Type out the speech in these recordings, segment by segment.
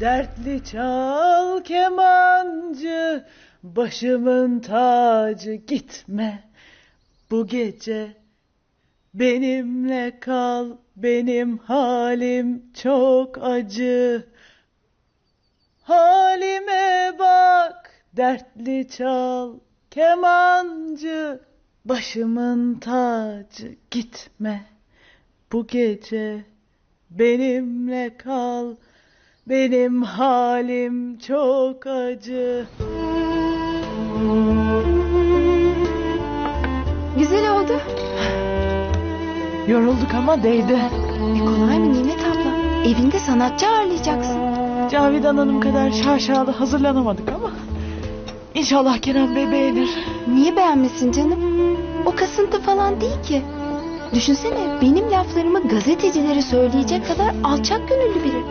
dertli çal kemancı, başımın tacı gitme bu gece. Benimle kal, benim halim çok acı. Halime bak, dertli çal kemancı, başımın tacı gitme bu gece. Benimle kal, benim halim çok acı. Güzel oldu. Yorulduk ama değdi. E kolay mı Nimet abla? Evinde sanatçı ağırlayacaksın. Cavidan Hanım kadar şaşalı hazırlanamadık ama İnşallah Kenan Bey beğenir. Niye beğenmesin canım? O kasıntı falan değil ki. Düşünsene benim laflarımı gazetecilere söyleyecek kadar alçak gönüllü biri.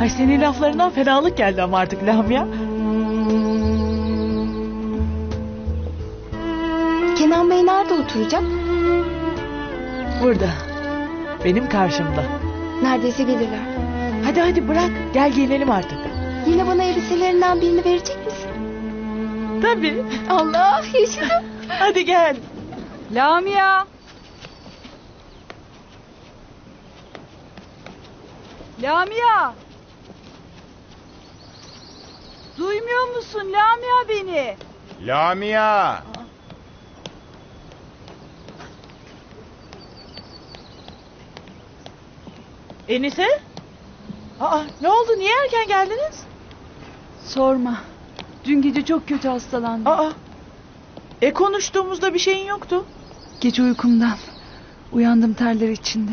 Ay senin laflarından fenalık geldi ama artık Lamia. Kenan Bey nerede oturacak? Burada. Benim karşımda. Neredeyse gelirler. Hadi hadi bırak. Gel giyinelim artık. Yine bana elbiselerinden birini verecek misin? Tabii. Allah yaşadım. Hadi gel. Lamia. Lamia. Duymuyor musun Lamia beni? Lamia! Enise? Aa, ne oldu? Niye erken geldiniz? Sorma. Dün gece çok kötü hastalandım. Aa. E konuştuğumuzda bir şeyin yoktu. Gece uykumdan. Uyandım terler içinde.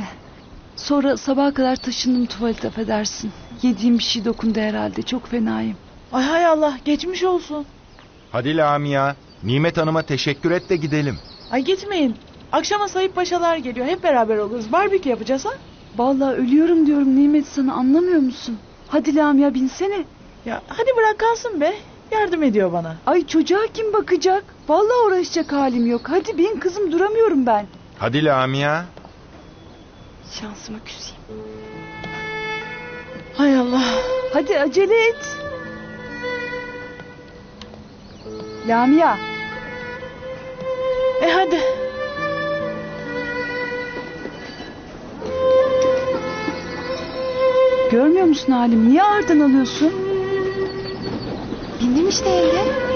Sonra sabaha kadar taşındım tuvalete affedersin. Yediğim bir şey dokundu herhalde. Çok fenayım. Ay hay Allah geçmiş olsun. Hadi Lamia. Nimet Hanım'a teşekkür et de gidelim. Ay gitmeyin. Akşama Sayıp Paşalar geliyor. Hep beraber oluruz. Barbekü yapacağız ha? Vallahi ölüyorum diyorum Nimet sana anlamıyor musun? Hadi Lamia binsene. Ya hadi bırak kalsın be. Yardım ediyor bana. Ay çocuğa kim bakacak? Vallahi uğraşacak halim yok. Hadi bin kızım duramıyorum ben. Hadi Lamia. Şansıma küseyim. Hay Allah. Hadi acele et. Lamia. E hadi. Görmüyor musun halim? Niye ağırdan alıyorsun? Bindim işte elde.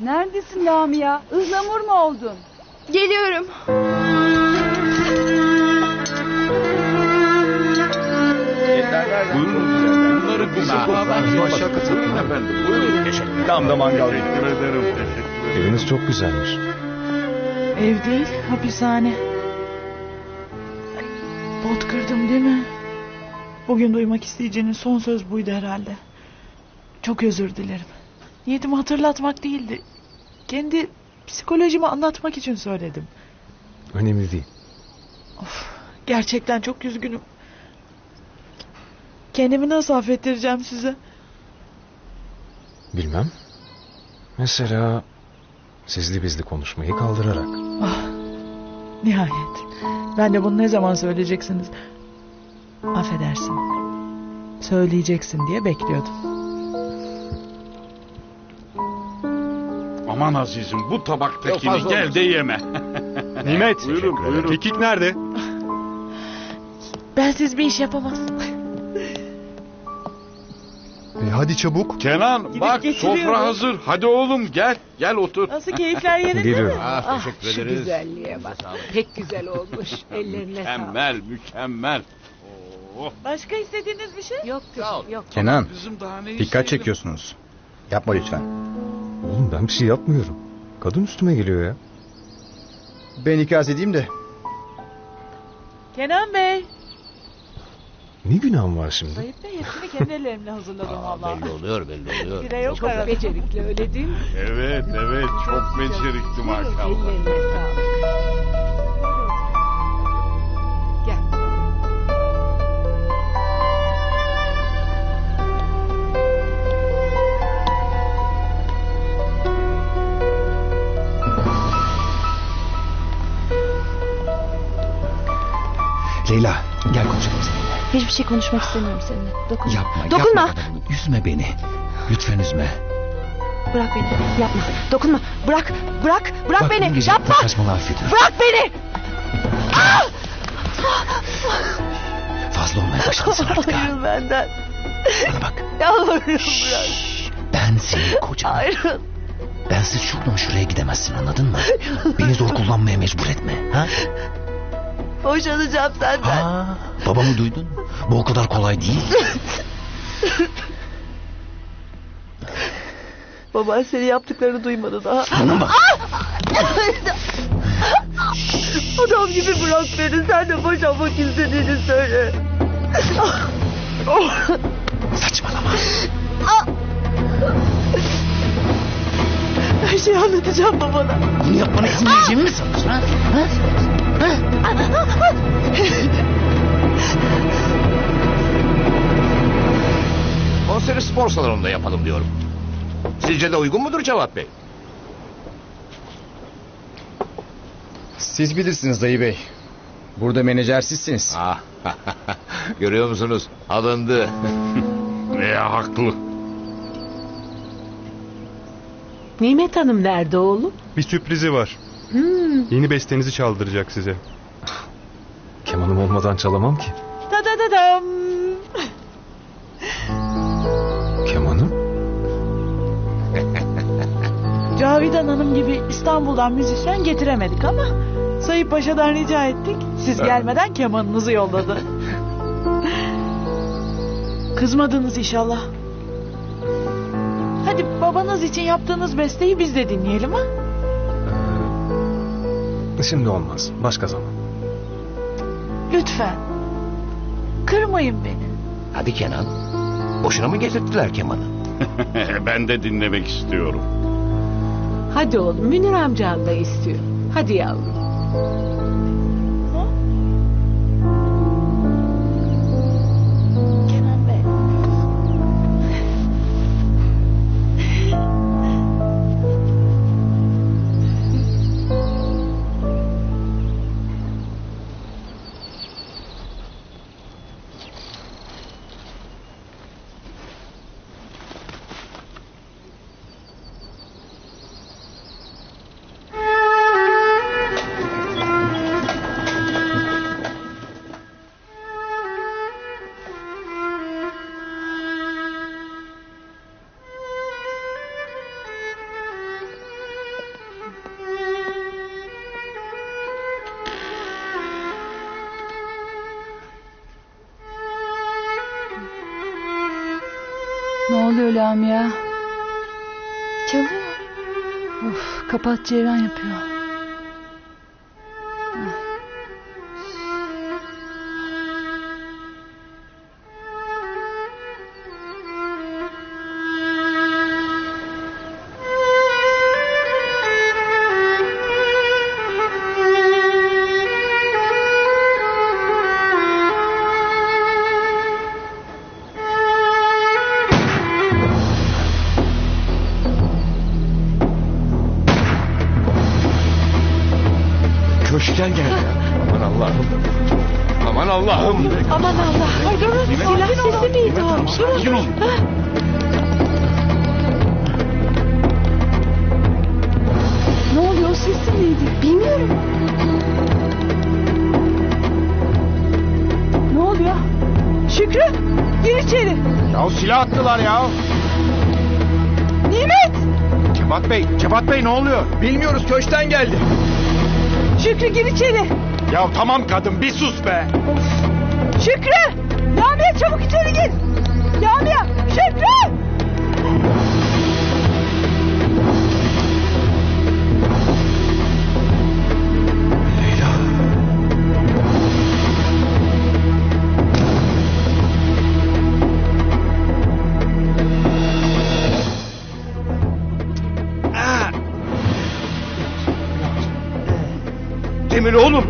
Neredesin Lamia? Ihlamur mu oldun? Geliyorum. Buyurun. Bunları bize Aşağı katılın efendim. Buyurun. Teşekkür Tam da mangal. Teşekkür ederim. Teşekkür ederim. Eviniz çok güzelmiş. Ev değil hapishane. Ay, Pot kırdım değil mi? Bugün duymak isteyeceğinin son söz buydu herhalde. Çok özür dilerim. Niyetim hatırlatmak değildi. Kendi psikolojimi anlatmak için söyledim. Önemli değil. Gerçekten çok üzgünüm. Kendimi nasıl affettireceğim size? Bilmem. Mesela sizli bizli konuşmayı kaldırarak. Ah, nihayet. Ben de bunu ne zaman söyleyeceksiniz? Affedersin. Söyleyeceksin diye bekliyordum. Aman azizim bu tabaktakini gel de yeme. Nimet. Buyurun, buyurun. Kekik nerede? Bensiz bir iş yapamaz. E hadi çabuk. Kenan Gidip bak getiriyorum. sofra hazır. Hadi oğlum gel. Gel otur. Nasıl keyifler yerinde mi? Geliyorum. Ah, şu güzelliğe bak. Pek güzel olmuş. Ellerine sağlık. Mükemmel mükemmel. Oo. Başka istediğiniz bir şey? Yok kızım yok. Kenan, Kızım daha ne dikkat çekiyorsunuz. Yapma lütfen. Oğlum ben bir şey yapmıyorum. Kadın üstüme geliyor ya. Ben ikaz edeyim de. Kenan Bey. Ne günahım var şimdi? Sayıp Bey hepsini kendi ellerimle hazırladım valla. Belli oluyor belli oluyor. Bire yok Çok arada. becerikli öyle değil mi? Evet evet çok becerikli maşallah. Ellerine sağlık. Şey konuşmak istemiyorum seninle. Dokunma. Yapma Dokunma. yapma. Üzme beni. Lütfen üzme. Bırak beni. Yapma. Dokunma. Bırak. Bırak. Bırak Bak, beni. Yapma. Bırak beni. Fazla olmaya başladın artık ha. Ayrıl benden. Bana bak. Yalvarırım bırak. Ben senin kocanım. Ayrıl. Bensiz şuradan şuraya gidemezsin anladın mı? Beni zor kullanmaya mecbur etme. Ha? Boşanacağım senden. ha? Babamı duydun. Bu o kadar kolay değil. Baban seni yaptıklarını duymadı daha. Bana bak. Adam gibi bırak beni. Sen de boşanmak istediğini söyle. Saçmalama. Her şeyi anlatacağım babana. Bunu yapmana izin vereceğimi mi sanıyorsun ha? ha? Konseri spor salonunda yapalım diyorum. Sizce de uygun mudur Cevat Bey? Siz bilirsiniz dayı bey. Burada menajer sizsiniz. Ah, görüyor musunuz? Alındı. Ya haklı. Nimet Hanım nerede oğlum? Bir sürprizi var. Yeni bestenizi çaldıracak size. Kemanım olmadan çalamam ki. Da da da dam. Kemanım? Cavidan Hanım gibi İstanbul'dan müzisyen getiremedik ama Sayıp Paşa'dan rica ettik. Siz gelmeden kemanınızı yolladı. Kızmadınız inşallah. Hadi babanız için yaptığınız besteyi biz de dinleyelim ha. Ee, şimdi olmaz. Başka zaman. Lütfen. Kırmayın beni. Hadi Kenan. Boşuna mı getirttiler kemanı? ben de dinlemek istiyorum. Hadi oğlum Münir amcan da istiyor. Hadi yavrum. Oluyor Lamia? Çalıyor. Of kapat ceyran yapıyor. Köşkten geldi. Aman Allah'ım. Aman Allah'ım. Aman Allah. Durun. Silah sesi miydi o? Sakin ol. Ne oluyor o sesi neydi? Bilmiyorum. Ne oluyor? Şükrü gir içeri. Ya silah attılar ya. Nimet! Cevat Bey, Cevat Bey ne oluyor? Bilmiyoruz köşten geldi. Şükrü gir içeri. Ya tamam kadın bir sus be. Şükrü! Lamia çabuk içeri gir. Lamia! Şükrü! Cemil oğlum.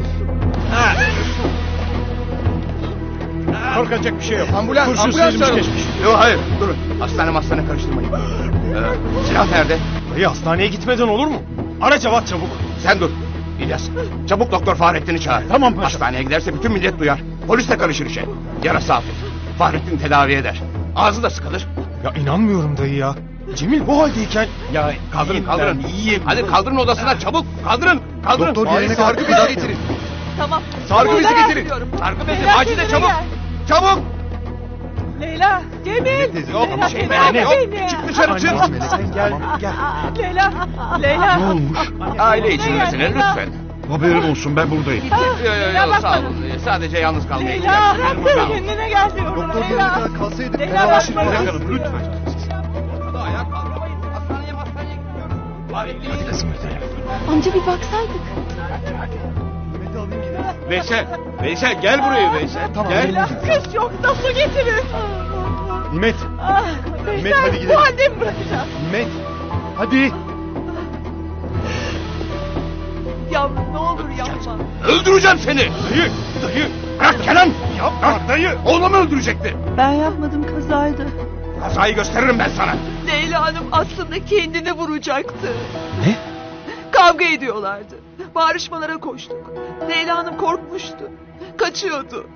Korkacak bir şey yok. Ambulans, ambulans çağırın. Yok hayır, durun. Hastane hastane karıştırmayın. Ee, silah nerede? Dayı hastaneye gitmeden olur mu? Ara Cevat çabuk. Sen dur. İlyas, çabuk doktor Fahrettin'i çağır. Tamam paşam. Hastaneye giderse bütün millet duyar. Polis de karışır işe. Yarası hafif. Fahrettin tedavi eder. Ağzı da sıkılır. Ya inanmıyorum dayı ya. Cemil bu haldeyken... Ya kaldırın kaldırın. İyiyim. Hadi kaldırın odasına çabuk. Kaldırın. Kaldırın. Doktor kadar sargı bezi getirin. Tamam. Sargı bezi getirin. Sargı bezi. Acile çabuk. Çabuk. Leyla, Cemil. Yok bir şey Leyla, beni. Çık dışarı çık. Gel gel. Leyla, Leyla. Aile için mesele Leyla. lütfen. Haberin olsun ben buradayım. Yok yok yok sağ olun. Sadece yalnız kalmayın. Leyla, bırak kendine gel diyorum. Doktor gelene Leyla. kadar kalsaydık Leyla, Hanım lütfen. Hadi kızım gidelim. Amca bir baksaydık. Veysel, Veysel gel buraya Veysel. Tamam. Gel. Kız yoksa su getirin. Nimet. Ah, Nimet, hadi gidelim. Bu halde mi bırakacağız? Nimet. Hadi. Yavrum ne olur yapma. Öldüreceğim seni. Dayı, dayı. Bırak Kenan. Yapma dayı. Oğlumu öldürecekti. Ben yapmadım kazaydı. Kazayı gösteririm ben sana. Leyla Hanım aslında kendini vuracaktı. Ne? Kavga ediyorlardı. Bağırışmalara koştuk. Leyla Hanım korkmuştu. Kaçıyordu.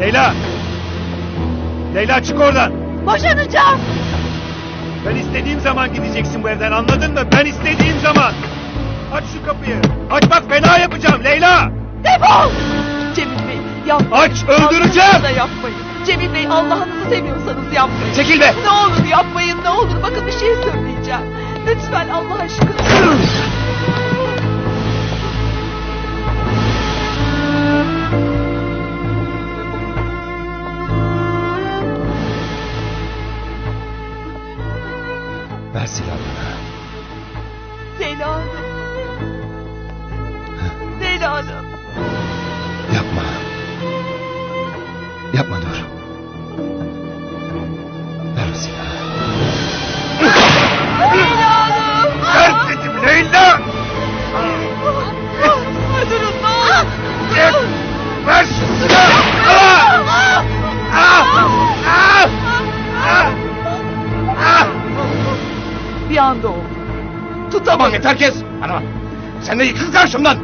Leyla. Leyla çık oradan. Boşanacağım. Ben istediğim zaman gideceksin bu evden anladın mı? Ben istediğim zaman. Aç şu kapıyı. Aç bak fena yapacağım Leyla. Defol. Cemil Bey yapmayın. Aç öldüreceğim. Allah'ınızı da yapmayın. Cemil Bey Allah'ınızı seviyorsanız yapmayın. Çekil be. Ne olur yapmayın ne olur. Bakın bir şey söyleyeceğim. Lütfen Allah aşkına. Ver silahı bana. Leyla Hanım. Leyla Hanım. Yapma. Yapma dur. Tutamadım. yeter kes. Bana bak. Sen de yıkıl karşımdan.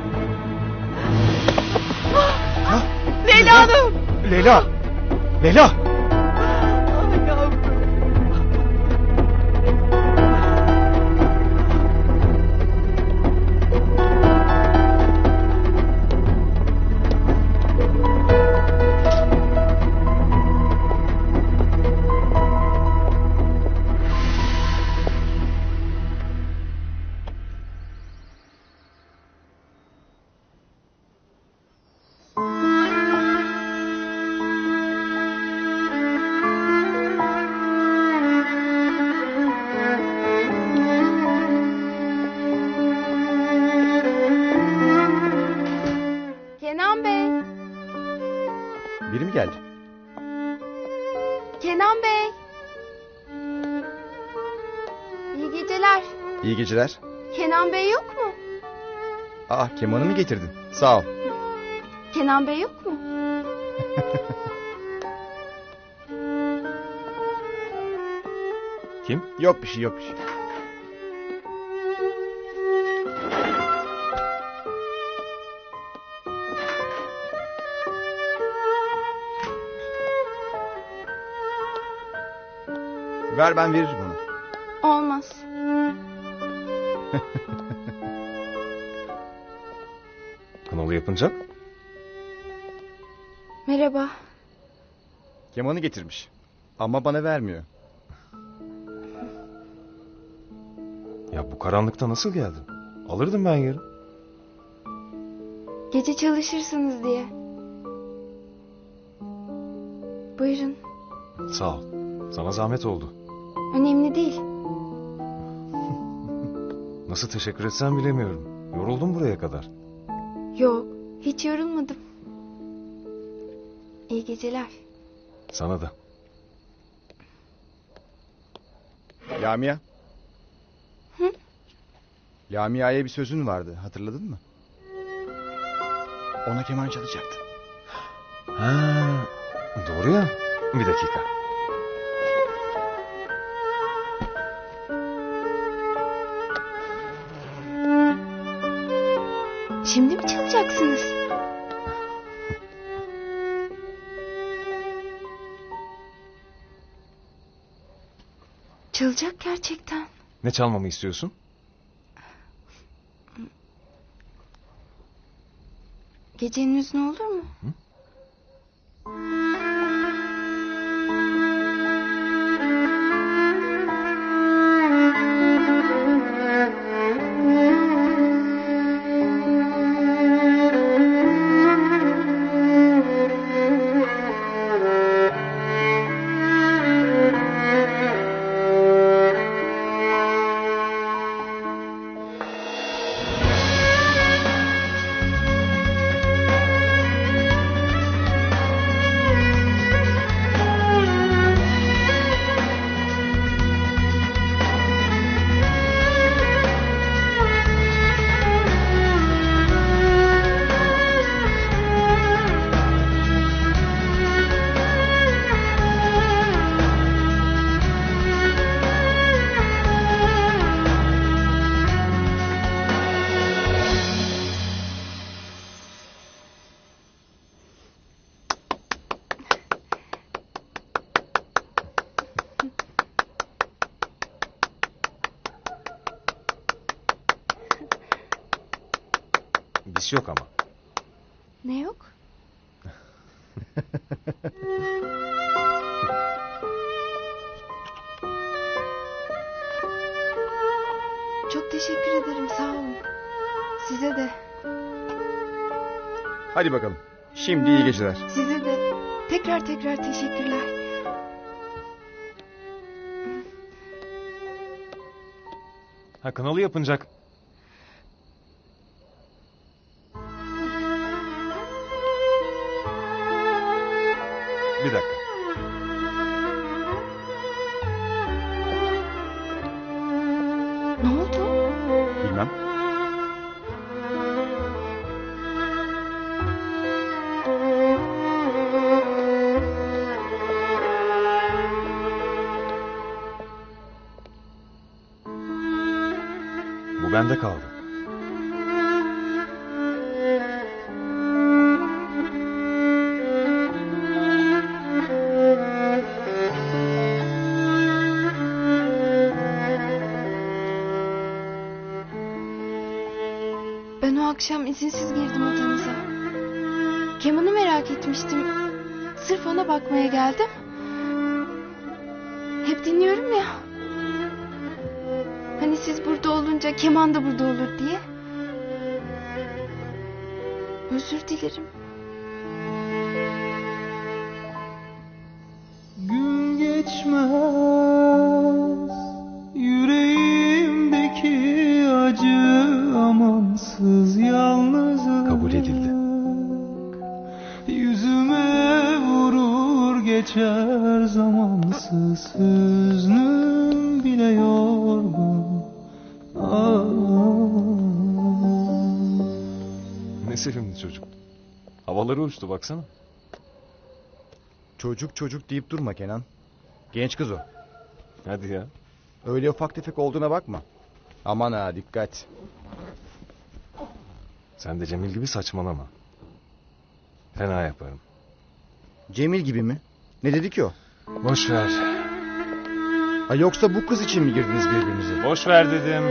Leyla Hanım. Leyla. Leyla. İyi geceler. Kenan Bey yok mu? Aa kemanı mı getirdin? Sağ ol. Kenan Bey yok mu? Kim? Yok bir şey yok bir şey. Ver ben veririm onu. Olmaz. Kanalı yapınca Merhaba. Kemanı getirmiş. Ama bana vermiyor. ya bu karanlıkta nasıl geldin? Alırdım ben yarın. Gece çalışırsınız diye. Buyurun. Sağ ol. Sana zahmet oldu. Önemli değil. Nasıl teşekkür etsem bilemiyorum. Yoruldum buraya kadar. Yok. Hiç yorulmadım. İyi geceler. Sana da. Lamia. Hı? Lamia'ya bir sözün vardı. Hatırladın mı? Ona keman çalacaktı. Ha, doğru ya. Bir dakika. Şimdi mi çalacaksınız? Çalacak gerçekten. Ne çalmamı istiyorsun? Gecenin hüznü olur mu? Bir Çok teşekkür ederim sağ olun. Size de, Hadi bakalım. Şimdi iyi geceler. size de tekrar tekrar teşekkürler. Ha kanalı yapınacak. Bende kaldı. Ben o akşam izinsiz girdim odanıza. Kemanı merak etmiştim. Sırf ona bakmaya geldim. Hep dinliyorum ya. Hani siz burada olunca keman da burada olur diye. Özür dilerim. Gün geçmez uçtu baksana. Çocuk çocuk deyip durma Kenan. Genç kız o. Hadi ya. Öyle ufak tefek olduğuna bakma. Aman ha dikkat. Sen de Cemil gibi saçmalama. Fena yaparım. Cemil gibi mi? Ne dedi ki o? Boş ver. Ha, yoksa bu kız için mi girdiniz birbirinize? Boş ver dedim.